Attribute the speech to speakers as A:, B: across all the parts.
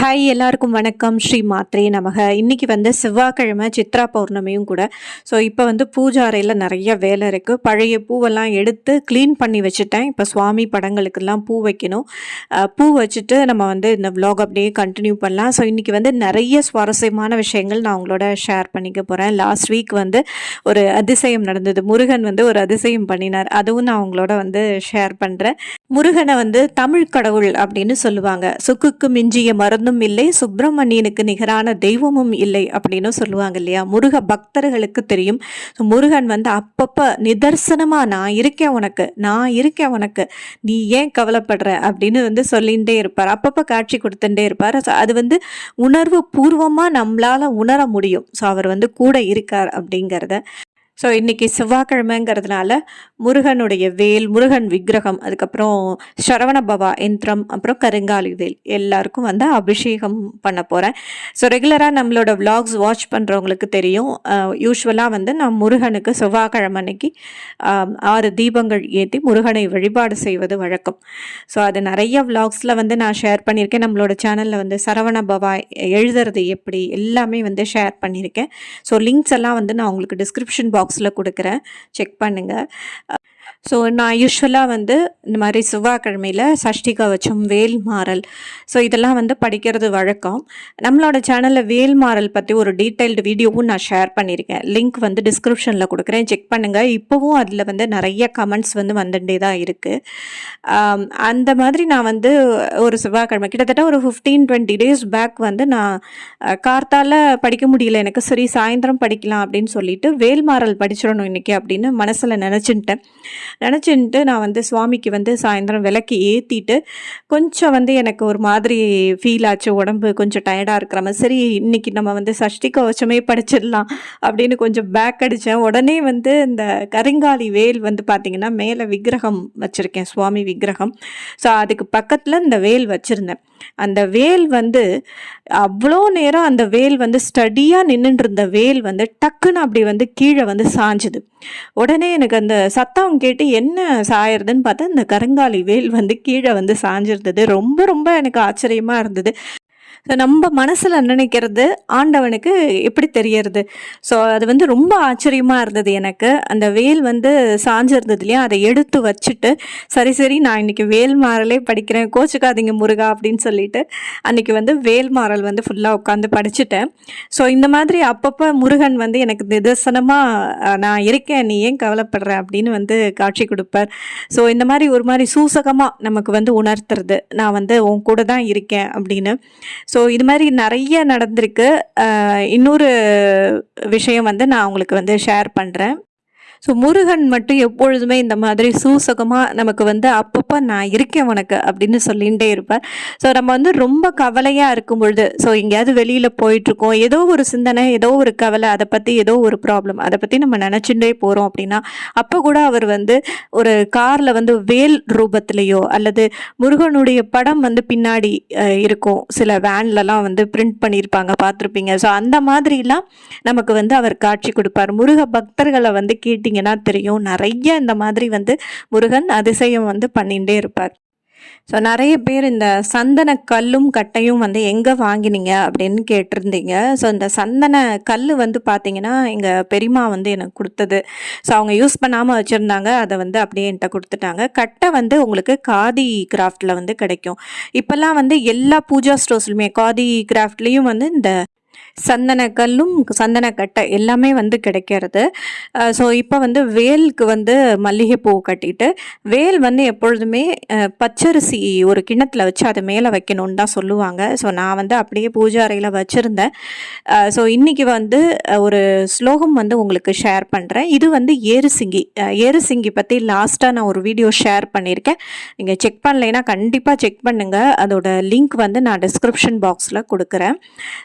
A: Hi எல்லாருக்கும் வணக்கம். ஸ்ரீ மாத்ரே நமக. இன்றைக்கி வந்து செவ்வாய்க்கிழமை சித்ரா பௌர்ணமியும் கூட. ஸோ இப்போ வந்து பூஜா அறையில் நிறைய வேலை இருக்குது பழைய பூவெல்லாம் எடுத்து க்ளீன் பண்ணி வச்சுட்டேன். இப்போ சுவாமி படங்களுக்கெல்லாம் பூ வைக்கணும். பூ வச்சுட்டு நம்ம வந்து இந்த விலாக் அப்படியே கண்டினியூ பண்ணலாம். ஸோ இன்றைக்கி வந்து நிறைய சுவாரஸ்யமான விஷயங்கள் நான் உங்களோட ஷேர் பண்ணிக்க போகிறேன் லாஸ்ட் வீக் வந்து ஒரு அதிசயம் நடந்தது. முருகன் வந்து ஒரு அதிசயம் பண்ணினார். அதுவும் நான் உங்களோட வந்து ஷேர் பண்ணுறேன் முருகனை வந்து தமிழ் கடவுள் அப்படின்னு சொல்லுவாங்க. சுக்குக்கு மிஞ்சிய ஒன்றும் இல்லை சுப்பிரமணியனுக்கு நிகரான தெய்வமும் இல்லை அப்படின்னு சொல்லுவாங்க இல்லையா? முருக பக்தர்களுக்கு தெரியும். முருகன் வந்து அப்பப்போ நிதர்சனமாக நான் இருக்கேன் உனக்கு நான் இருக்கேன் உனக்கு நீ ஏன் கவலைப்படுற? அப்படின்னு வந்து சொல்லிகிட்டே இருப்பார். அப்பப்போ காட்சி கொடுத்துட்டே இருப்பார். ஸோ அது வந்து உணர்வு பூர்வமாக நம்மளால் உணர முடியும். ஸோ அவர் வந்து கூட இருக்கார் அப்படிங்கிறத. ஸோ இன்றைக்கி செவ்வாய்க்கிழமைங்கிறதுனால முருகனுடைய வேல் முருகன் விக்கிரகம் அதுக்கப்புறம் சரவண பவா யந்திரம் அப்புறம் கருங்காலி வேல் எல்லாருக்கும் வந்து அபிஷேகம் பண்ண போகிறேன் ஸோ ரெகுலராக நம்மளோட விலாக்ஸ் வாட்ச் பண்ணுறவங்களுக்கு தெரியும். யூஸ்வலாக வந்து நான் முருகனுக்கு செவ்வாய்க்கிழமை அன்னைக்கு ஆறு தீபங்கள் ஏற்றி முருகனை வழிபாடு செய்வது வழக்கம். ஸோ அது நிறைய விலாக்ஸில் வந்து நான் ஷேர் பண்ணியிருக்கேன். நம்மளோட சேனலில் வந்து சரவண பவா எழுதுறது எப்படி எல்லாமே வந்து ஷேர் பண்ணியிருக்கேன். ஸோ லிங்க்ஸ் எல்லாம் வந்து நான் உங்களுக்கு டிஸ்கிரிப்ஷன் பாக்ஸ் பாக்ஸில் கொடுக்குறேன். செக் பண்ணுங்கள் ஸோ நான் யூஸ்வலாக வந்து இந்த மாதிரி செவ்வாய்க்கிழமையில் சஷ்டி கவச்சம் வேல்மாறல் ஸோ இதெல்லாம் வந்து படிக்கிறது வழக்கம். நம்மளோட சேனலில் வேல்மாறல் பற்றி ஒரு டீட்டெயில்டு வீடியோவும் நான் ஷேர் பண்ணியிருக்கேன் லிங்க் வந்து டிஸ்கிரிப்ஷனில் கொடுக்குறேன். செக் பண்ணுங்கள் இப்போவும் அதில் வந்து நிறைய கமெண்ட்ஸ் வந்து வந்துட்டே தான் இருக்குது அந்த மாதிரி நான் வந்து ஒரு செவ்வாய்க்கிழமை கிட்டத்தட்ட ஒரு ஃபிஃப்டீன் டுவெண்ட்டி டேஸ் பேக் வந்து நான் கார்த்தால் படிக்க முடியல. எனக்கு சரி சாயந்தரம் படிக்கலாம் அப்படின்னு சொல்லிட்டு வேல்மாறல் படிச்சிடணும் இன்னைக்கு அப்படின்னு மனசில் நினச்சின்ட்டேன் நினச்சின்ட்டு நான் வந்து சுவாமிக்கு வந்து சாயந்தரம் விளக்கு ஏற்றிட்டு கொஞ்சம் வந்து எனக்கு ஒரு மாதிரி ஃபீல் ஆச்சு உடம்பு கொஞ்சம் டயர்டாக இருக்கிற மாதிரி. சரி இன்னைக்கு நம்ம வந்து சஷ்டி கவச்சமே படிச்சிடலாம் அப்படின்னு கொஞ்சம் பேக் அடித்தேன் உடனே வந்து இந்த கருங்காலி வேல் வந்து பார்த்திங்கன்னா மேலே விக்கிரகம் வச்சுருக்கேன் சுவாமி விக்கிரகம். ஸோ அதுக்கு பக்கத்தில் இந்த வேல் வச்சுருந்தேன். அந்த வேல் வந்து அவ்வளோ நேரம் அந்த வேல் வந்து ஸ்டடியாக நின்றுட்டு இருந்த வேல் வந்து டக்குன்னு அப்படி வந்து கீழே வந்து சாஞ்சுது. உடனே எனக்கு அந்த சத்தம் கேட்டு என்ன சாயறதுன்னு பார்த்தா அந்த கருங்காலி வேல் வந்து கீழே வந்து சாஞ்சிருந்தது. ரொம்ப ரொம்ப எனக்கு ஆச்சரியமாக இருந்தது. ஸோ நம்ம மனசில் நினைக்கிறது ஆண்டவனுக்கு எப்படி தெரியறது? ஸோ அது வந்து ரொம்ப ஆச்சரியமாக இருந்தது எனக்கு. அந்த வேல் வந்து சாஞ்சிருந்தது இல்லையா அதை எடுத்து வச்சுட்டு சரி சரி நான் இன்னைக்கு வேல் மாறலே படிக்கிறேன். கோச்சுக்காதீங்க முருகா அப்படின்னு சொல்லிட்டு அன்னைக்கு வந்து வேல் மாறல் வந்து ஃபுல்லாக உட்காந்து படிச்சுட்டேன். ஸோ இந்த மாதிரி அப்பப்போ முருகன் வந்து எனக்கு நிதர்சனமாக நான் இருக்கேன். நீ ஏன் கவலைப்படுற? அப்படின்னு வந்து காட்சி கொடுப்பார். ஸோ இந்த மாதிரி ஒரு மாதிரி சூசகமாக நமக்கு வந்து உணர்த்துறது. நான் வந்து உன் கூட தான் இருக்கேன். அப்படின்னு. ஸோ இது மாதிரி நிறைய நடந்திருக்கு. இன்னொரு விஷயம் வந்து நான் உங்களுக்கு வந்து ஷேர் பண்ணுறேன் ஸோ முருகன் மட்டும் எப்பொழுதுமே இந்த மாதிரி சூசகமாக நமக்கு வந்து அப்பப்போ நான் இருக்கேன் உனக்கு அப்படின்னு சொல்லிகிட்டே இருப்பார். ஸோ நம்ம வந்து ரொம்ப கவலையாக இருக்கும் பொழுது ஸோ எங்கேயாவது வெளியில் போயிட்டுருக்கோம். ஏதோ ஒரு சிந்தனை ஏதோ ஒரு கவலை அதை பற்றி ஏதோ ஒரு ப்ராப்ளம் அதை பற்றி நம்ம நினச்சிட்டே போகிறோம் அப்படின்னா அப்போ கூட அவர் வந்து ஒரு காரில் வந்து வேல் ரூபத்திலேயோ அல்லது முருகனுடைய படம் வந்து பின்னாடி இருக்கும். சில வேன்லலாம் வந்து பிரிண்ட் பண்ணியிருப்பாங்க பார்த்துருப்பீங்க. ஸோ அந்த மாதிரிலாம் நமக்கு வந்து அவர் காட்சி கொடுப்பார். முருக பக்தர்களை வந்து பார்த்தீங்கன்னா தெரியும். நிறைய இந்த மாதிரி வந்து முருகன் அதிசயம் வந்து பண்ணிகிட்டே இருப்பார். ஸோ நிறைய பேர் இந்த சந்தன கல்லும் கட்டையும் வந்து எங்கே வாங்கினீங்க அப்படின்னு கேட்டிருந்தீங்க. ஸோ இந்த சந்தன கல் வந்து பார்த்தீங்கன்னா எங்கள் பெரியமா வந்து எனக்கு கொடுத்தது. ஸோ அவங்க யூஸ் பண்ணாமல் வச்சுருந்தாங்க. அதை வந்து அப்படியே என்கிட்ட கொடுத்துட்டாங்க. கட்டை வந்து உங்களுக்கு காதி கிராஃப்டில் வந்து கிடைக்கும். இப்போல்லாம் வந்து எல்லா பூஜா ஸ்டோர்ஸ்லையுமே காதி கிராஃப்ட்லேயும் வந்து இந்த சந்தனக்கல்லும் சந்தனக்கட்டை எல்லாமே வந்து கிடைக்கிறது. ஸோ இப்போ வந்து வேலுக்கு வந்து மல்லிகைப்பூ கட்டிட்டு வேல் வந்து எப்பொழுதுமே பச்சரிசி ஒரு கிண்ணத்தில் வச்சு அதை மேலே வைக்கணும்னு தான் சொல்லுவாங்க. ஸோ நான் வந்து அப்படியே பூஜை அறையில் வச்சுருந்தேன். ஸோ இன்றைக்கி வந்து ஒரு ஸ்லோகம் வந்து உங்களுக்கு ஷேர் பண்ணுறேன் இது வந்து ஏறுசிங்கி ஏறுசிங்கி பற்றி லாஸ்ட்டாக நான் ஒரு வீடியோ ஷேர் பண்ணியிருக்கேன். நீங்கள் செக் பண்ணலைன்னா கண்டிப்பாக செக் பண்ணுங்கள் அதோட லிங்க் வந்து நான் டிஸ்கிரிப்ஷன் பாக்ஸில் கொடுக்குறேன்.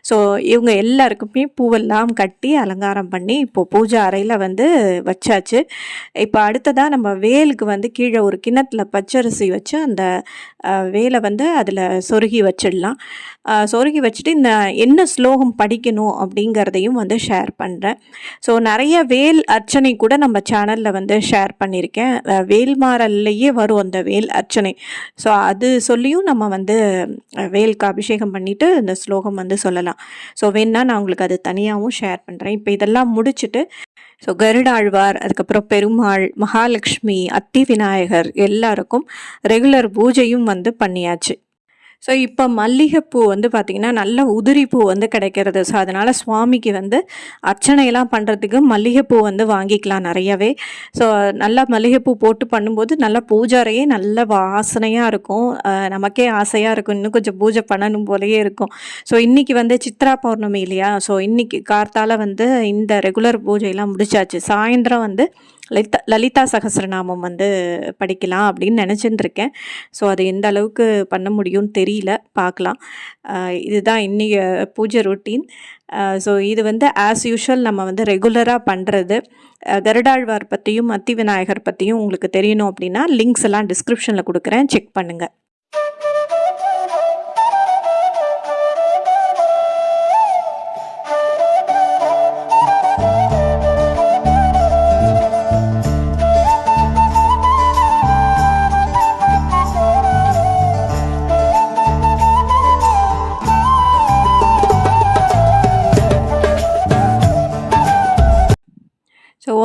A: ஸோ இவங்க எல்லாருக்குமே பூவெல்லாம் கட்டி அலங்காரம் பண்ணி இப்போது பூஜை அறையில் வந்து வச்சாச்சு. இப்போ அடுத்ததாக நம்ம வேலுக்கு வந்து கீழே ஒரு கிண்ணத்தில் பச்சரிசி வச்சு அந்த வேலை வந்து அதில் சொருகி வச்சிடலாம். சொருகி வச்சுட்டு இந்த என்ன ஸ்லோகம் படிக்கணும் அப்படிங்கிறதையும் வந்து ஷேர் பண்ணுறேன் ஸோ நிறைய வேல் அர்ச்சனை கூட நம்ம சேனலில் வந்து ஷேர் பண்ணியிருக்கேன். வேல்மாறல்லையே வரும் அந்த வேல் அர்ச்சனை. ஸோ அது சொல்லியும் நம்ம வந்து வேலுக்கு அபிஷேகம் பண்ணிவிட்டு இந்த ஸ்லோகம் வந்து சொல்லலாம். ஸோ வேணா நான் உங்களுக்கு அது தனியாகவும் ஷேர் பண்ணுறேன் இப்போ இதெல்லாம் முடிச்சுட்டு ஸோ கருடாழ்வார் அதுக்கப்புறம் பெருமாள் மகாலட்சுமி அத்தி விநாயகர் எல்லாருக்கும் ரெகுலர் பூஜையும் வந்து பண்ணியாச்சு. ஸோ இப்போ மல்லிகைப்பூ வந்து பார்த்திங்கன்னா நல்ல உதிரி பூ வந்து கிடைக்கிறது. ஸோ அதனால் சுவாமிக்கு வந்து அர்ச்சனையெல்லாம் பண்ணுறதுக்கு மல்லிகைப்பூ வந்து வாங்கிக்கலாம் நிறையவே. ஸோ நல்லா மல்லிகைப்பூ போட்டு பண்ணும்போது நல்லா பூஜாரையே நல்ல வாசனையாக இருக்கும். நமக்கே ஆசையாக இருக்கும். இன்னும் கொஞ்சம் பூஜை பண்ணணும் போலயே இருக்கும். ஸோ இன்றைக்கி வந்து சித்ரா பௌர்ணமி இல்லையா? ஸோ இன்றைக்கி கார்த்தால வந்து இந்த ரெகுலர் பூஜையெல்லாம் முடிச்சாச்சு. சாயந்தரம் வந்து லலிதா லலிதா சகசிரநாமம் வந்து படிக்கலாம் அப்படின்னு நினச்சிட்டு இருக்கேன் ஸோ அது எந்த அளவுக்கு பண்ண முடியும்னு தெரியல. பார்க்கலாம். இதுதான் இன்றைய பூஜை ரொட்டீன் ஸோ இது வந்து ஆஸ் யூஷுவல் நம்ம வந்து ரெகுலராக பண்ணுறது கருடாழ்வார் பற்றியும் அத்தி விநாயகர் பற்றியும் உங்களுக்கு தெரியணும் அப்படின்னா லிங்க்ஸ் எல்லாம் டிஸ்கிரிப்ஷனில் கொடுக்குறேன். செக் பண்ணுங்கள்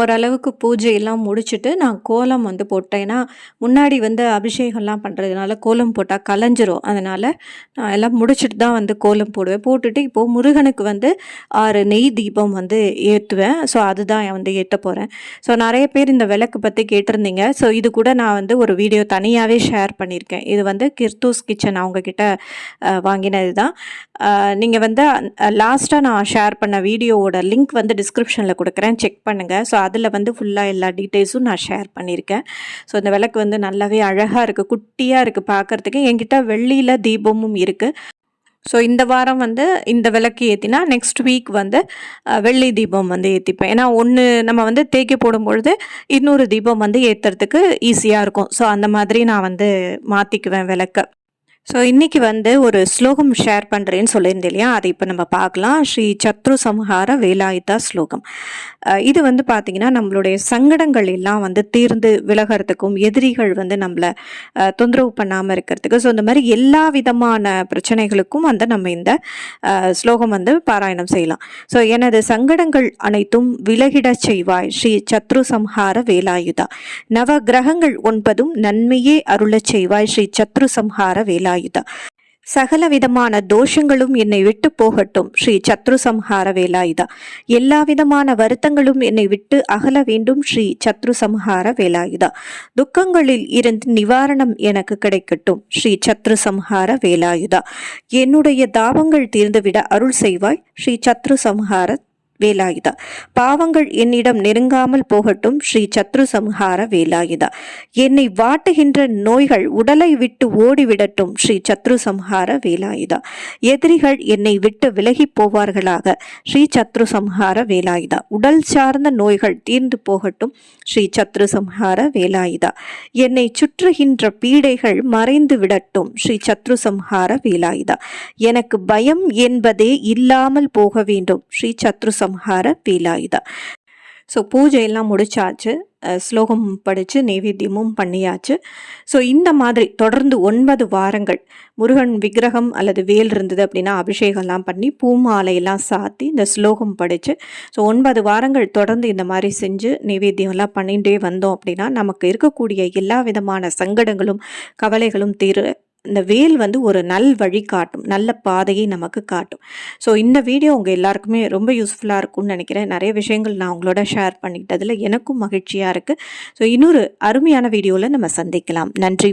A: ஓரளவுக்கு பூஜையெல்லாம் முடிச்சுட்டு நான் கோலம் வந்து போட்டேன். ஏன்னா முன்னாடி வந்து அபிஷேகம்லாம் பண்ணுறதுனால கோலம் போட்டால் கலைஞ்சிரும். அதனால் நான் எல்லாம் முடிச்சுட்டு தான் வந்து கோலம் போடுவேன். போட்டுட்டு இப்போது முருகனுக்கு வந்து ஆறு நெய் தீபம் வந்து ஏற்றுவேன் ஸோ அதுதான் வந்து ஏற்ற போகிறேன் ஸோ நிறைய பேர் இந்த விளக்கு பற்றி கேட்டிருந்தீங்க. ஸோ இது கூட நான் வந்து ஒரு வீடியோ தனியாகவே ஷேர் பண்ணியிருக்கேன். இது வந்து கிர்தூஸ் கிச்சன் அவங்கக்கிட்ட வாங்கினது தான் நீங்கள் வந்து லாஸ்ட்டாக நான் ஷேர் பண்ண வீடியோவோட லிங்க் வந்து டிஸ்கிரிப்ஷனில் கொடுக்குறேன். செக் பண்ணுங்கள் ஸோ அதில் வந்து ஃபுல்லாக எல்லா டீட்டெயில்ஸும் நான் ஷேர் பண்ணியிருக்கேன். ஸோ இந்த விளக்கு வந்து நல்லாவே அழகாக இருக்குது குட்டியாக இருக்குது பார்க்குறதுக்கு. என்கிட்ட வெள்ளியில் தீபமும் இருக்குது ஸோ இந்த வாரம் வந்து இந்த விளக்கு ஏற்றினா நெக்ஸ்ட் வீக் வந்து வெள்ளி தீபம் வந்து ஏற்றிப்பேன் ஏன்னா ஒன்று நம்ம வந்து தேய்க்க போடும்பொழுது இன்னொரு தீபம் வந்து ஏற்றுறதுக்கு ஈஸியாக இருக்கும். ஸோ அந்த மாதிரி நான் வந்து மாற்றிக்குவேன் விளக்க. ஸோ இன்றைக்கி வந்து ஒரு ஸ்லோகம் ஷேர் பண்ணுறேன்னு சொல்லியிருந்தேன் இல்லையா? அதை இப்போ நம்ம பார்க்கலாம். ஸ்ரீ சத்ரு சம்ஹார வேலாயுதா ஸ்லோகம். இது வந்து பார்த்திங்கன்னா நம்மளுடைய சங்கடங்கள் எல்லாம் வந்து தீர்ந்து விலகிறதுக்கும் எதிரிகள் வந்து நம்மளை தொந்தரவு பண்ணாமல் இருக்கிறதுக்கு ஸோ இந்த மாதிரி எல்லா விதமான பிரச்சனைகளுக்கும் வந்து நம்ம இந்த ஸ்லோகம் வந்து பாராயணம் செய்யலாம். ஸோ எனது சங்கடங்கள் அனைத்தும் விலகிடச் செய்வாய் ஸ்ரீ சத்ரு சம்ஹார வேலாயுதா. நவ கிரகங்கள் ஒன்பதும் நன்மையே அருளச் செய்வாய் ஸ்ரீ சத்ரு சம்ஹார வேலாயுதா சகல விதமான தோஷங்களும் என்னை விட்டு போகட்டும். ஸ்ரீ சத்ரு சம்ஹார வேலாயுதா. எல்லா விதமான வருத்தங்களும் என்னை விட்டு அகல வேண்டும். ஸ்ரீ சத்ரு சம்ஹார வேலாயுதா. துக்கங்களில் இருந்து நிவாரணம் எனக்கு கிடைக்கட்டும். ஸ்ரீ சத்ரு சம்ஹார வேலாயுதா. என்னுடைய தாபங்கள் தீர்ந்துவிட அருள் செய்வாய். ஸ்ரீ சத்ரு சம்ஹார வேலாயுதா. பாவங்கள் என்னிடம் நெருங்காமல் போகட்டும் ஸ்ரீ சத்ரு சம்ஹார வேலாயுதா. என்னை வாட்டுகின்ற நோய்கள் உடலை விட்டு ஓடிவிடட்டும் ஸ்ரீ சத்ரு சம்ஹார வேலாயுதா. எதிரிகள் என்னை விட்டு விலகி போவார்களாக ஸ்ரீ சத்ரு சம்ஹார வேலாயுதா. உடல் சார்ந்த நோய்கள் தீர்ந்து போகட்டும் ஸ்ரீ சத்ரு சம்ஹார வேலாயுதா. என்னை சுற்றுகின்ற பீடைகள் மறைந்து விடட்டும் ஸ்ரீ சத்ரு சம்ஹார வேலாயுதா. எனக்கு பயம் என்பதே இல்லாமல் போக வேண்டும் ஸ்ரீ சத்ரு சம் சம்ஹார வேலாயுதா. ஸோ பூஜையெல்லாம் முடிச்சாச்சு. ஸ்லோகம் படித்து நெவேத்தியமும் பண்ணியாச்சு. ஸோ இந்த மாதிரி தொடர்ந்து ஒன்பது வாரங்கள் முருகன் விக்கிரகம் அல்லது வேல் இருந்தது அப்படின்னா அபிஷேகம்லாம் பண்ணி பூமாலையெல்லாம் சாத்தி இந்த ஸ்லோகம் படித்து ஸோ ஒன்பது வாரங்கள் தொடர்ந்து இந்த மாதிரி செஞ்சு நெவேத்தியம்லாம் பண்ணிகிட்டே வந்தோம் அப்படின்னா நமக்கு இருக்கக்கூடிய எல்லா விதமான சங்கடங்களும் கவலைகளும் தீர இந்த வேல் வந்து ஒரு நல் வழி காட்டும் நல்ல பாதையை நமக்கு காட்டும். ஸோ இந்த வீடியோ உங்கள் எல்லாருக்குமே ரொம்ப யூஸ்ஃபுல்லாக இருக்கும்னு நினைக்கிறேன். நிறைய விஷயங்கள் நான் உங்களோட ஷேர் பண்ணிக்கிட்டதில் எனக்கும் மகிழ்ச்சியாக இருக்குது ஸோ இன்னொரு அருமையான வீடியோவில் நம்ம சந்திக்கலாம். நன்றி.